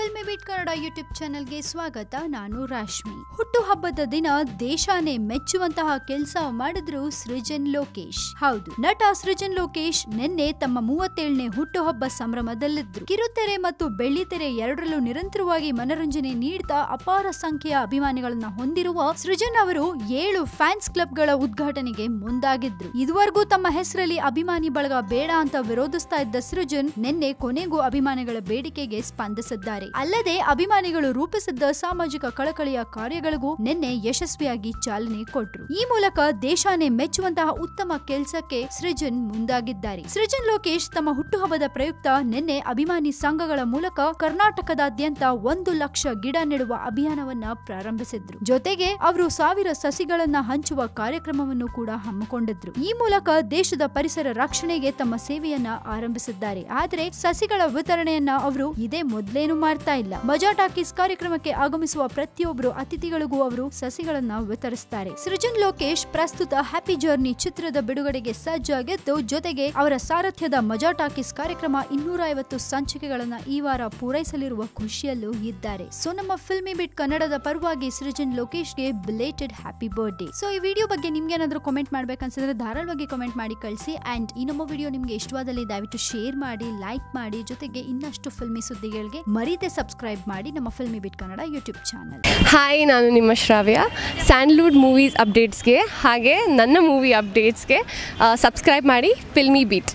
Filmy beet Kannada YouTube ಚಾನೆಲ್ಗೆ ಸ್ವಾಗತ. ನಾನು ರಾಶ್ಮಿ. ಹುಟ್ಟುಹಬ್ಬದ ದಿನ ದೇಶಾನೇ ಮೆಚ್ಚುವಂತಹ ಕೆಲಸ ಮಾಡಿದ್ರು ಸೃಜನ್ ಲೋಕೇಶ್. ಹೌದು, ನಟ ಸೃಜನ್ ಲೋಕೇಶ್ ನಿನ್ನೆ ತಮ್ಮ ಮೂವತ್ತೇಳನೇ ಹುಟ್ಟುಹಬ್ಬ ಸಂಭ್ರಮದಲ್ಲಿದ್ರು. ಕಿರುತೆರೆ ಮತ್ತು ಬೆಳ್ಳಿತೆರೆ ಎರಡರಲ್ಲೂ ನಿರಂತರವಾಗಿ ಮನರಂಜನೆ ನೀಡ್ತಾ ಅಪಾರ ಸಂಖ್ಯೆಯ ಅಭಿಮಾನಿಗಳನ್ನ ಹೊಂದಿರುವ ಸೃಜನ್ ಅವರು ಏಳು ಫ್ಯಾನ್ಸ್ ಕ್ಲಬ್ಗಳ ಉದ್ಘಾಟನೆಗೆ ಮುಂದಾಗಿದ್ರು. ಇದುವರೆಗೂ ತಮ್ಮ ಹೆಸರಲ್ಲಿ ಅಭಿಮಾನಿ ಬಳಗ ಬೇಡ ಅಂತ ವಿರೋಧಿಸ್ತಾ ಇದ್ದ ಸೃಜನ್ ನಿನ್ನೆ ಕೊನೆಗೂ ಅಭಿಮಾನಿಗಳ ಬೇಡಿಕೆಗೆ ಸ್ಪಂದಿಸಿದ್ದಾರೆ. ಅಲ್ಲದೆ ಅಭಿಮಾನಿಗಳು ರೂಪಿಸಿದ್ದ ಸಾಮಾಜಿಕ ಕಳಕಳಿಯ ಕಾರ್ಯಗಳಿಗೂ ನಿನ್ನೆ ಯಶಸ್ವಿಯಾಗಿ ಚಾಲನೆ ಕೊಟ್ರು. ಈ ಮೂಲಕ ದೇಶಾನೇ ಮೆಚ್ಚುವಂತಹ ಉತ್ತಮ ಕೆಲಸಕ್ಕೆ ಸೃಜನ್ ಮುಂದಾಗಿದ್ದಾರೆ. ಸೃಜನ್ ಲೋಕೇಶ್ ತಮ್ಮ ಹುಟ್ಟುಹಬ್ಬದ ಪ್ರಯುಕ್ತ ನಿನ್ನೆ ಅಭಿಮಾನಿ ಸಂಘಗಳ ಮೂಲಕ ಕರ್ನಾಟಕದಾದ್ಯಂತ ಒಂದು ಲಕ್ಷ ಗಿಡ ನೆಡುವ ಅಭಿಯಾನವನ್ನ ಪ್ರಾರಂಭಿಸಿದ್ರು. ಜೊತೆಗೆ ಅವರು ಸಾವಿರ ಸಸಿಗಳನ್ನ ಹಂಚುವ ಕಾರ್ಯಕ್ರಮವನ್ನು ಕೂಡ ಹಮ್ಮಿಕೊಂಡಿದ್ರು. ಈ ಮೂಲಕ ದೇಶದ ಪರಿಸರ ರಕ್ಷಣೆಗೆ ತಮ್ಮ ಸೇವೆಯನ್ನ ಆರಂಭಿಸಿದ್ದಾರೆ. ಆದರೆ ಸಸಿಗಳ ವಿತರಣೆಯನ್ನ ಅವರು ಇದೇ ಮೊದಲೇನು ಮಾಡ್ತಾ ಇಲ್ಲ. ಮಜಾ ಟಾಕೀಸ್ ಕಾರ್ಯಕ್ರಮಕ್ಕೆ ಆಗಮಿಸುವ ಪ್ರತಿಯೊಬ್ಬರು ಅತಿಥಿಗಳಿಗೂ ಅವರು ಸಸಿಗಳನ್ನ ವಿತರಿಸುತ್ತಾರೆ ಸೃಜನ್ ಲೋಕೇಶ್ ಪ್ರಸ್ತುತ ಹ್ಯಾಪಿ ಜರ್ನಿ ಚಿತ್ರದ ಬಿಡುಗಡೆಗೆ ಸಜ್ಜಾಗಿದ್ದು ಜೊತೆಗೆ ಅವರ ಸಾರಥ್ಯದ ಮಜಾ ಟಾಕೀಸ್ ಕಾರ್ಯಕ್ರಮ ಇನ್ನೂರ ಐವತ್ತು ಸಂಚಿಕೆಗಳನ್ನ ಈ ವಾರ ಪೂರೈಸಲಿರುವ ಖುಷಿಯಲ್ಲೂ ಇದ್ದಾರೆ. ಸೊ, ನಮ್ಮ ಫಿಲ್ಮಿ ಬಿಟ್ ಕನ್ನಡದ ಪರವಾಗಿ ಸೃಜನ್ ಲೋಕೇಶ್ಗೆ ಬಿಲೇಟೆಡ್ ಹ್ಯಾಪಿ ಬರ್ಡೇ ಸೊ, ಈ ವಿಡಿಯೋ ಬಗ್ಗೆ ನಿಮ್ಗೆ ಕಮೆಂಟ್ ಕಾಮೆಂಟ್ ಮಾಡ್ಬೇಕನ್ಸಿದ್ರೆ ಧಾರಾಳವಾಗಿ ಕಾಮೆಂಟ್ ಮಾಡಿ ಕಳಿಸಿ. ಅಂಡ್ ಈ ನಮ್ಮ ವಿಡಿಯೋ ನಿಮ್ಗೆ ಇಷ್ಟವಾದಲ್ಲಿ ದಯವಿಟ್ಟು ಶೇರ್ ಮಾಡಿ ಲೈಕ್ ಮಾಡಿ. ಜೊತೆಗೆ ಇನ್ನಷ್ಟು ಫಿಲ್ಮಿ ಸುದ್ದಿಗಳಿಗೆ ಮರೀದೆ ಸಬ್ಸ್ಕ್ರೈಬ್ ಮಾಡಿ ನಮ್ಮ filmy beat Kannada YouTube channel hi ನಾನು ನಿಮ್ಮ ಶ್ರಾವ್ಯ. ಸ್ಯಾಂಡ್ಲ್ವುಡ್ ಮೂವೀಸ್ ಅಪ್ಡೇಟ್ಸ್ಗೆ ಹಾಗೆ ನನ್ನ ಮೂವಿ ಅಪ್ಡೇಟ್ಸ್ಗೆ ಸಬ್ಸ್ಕ್ರೈಬ್ ಮಾಡಿ ಫಿಲ್ಮಿ ಬೀಟ್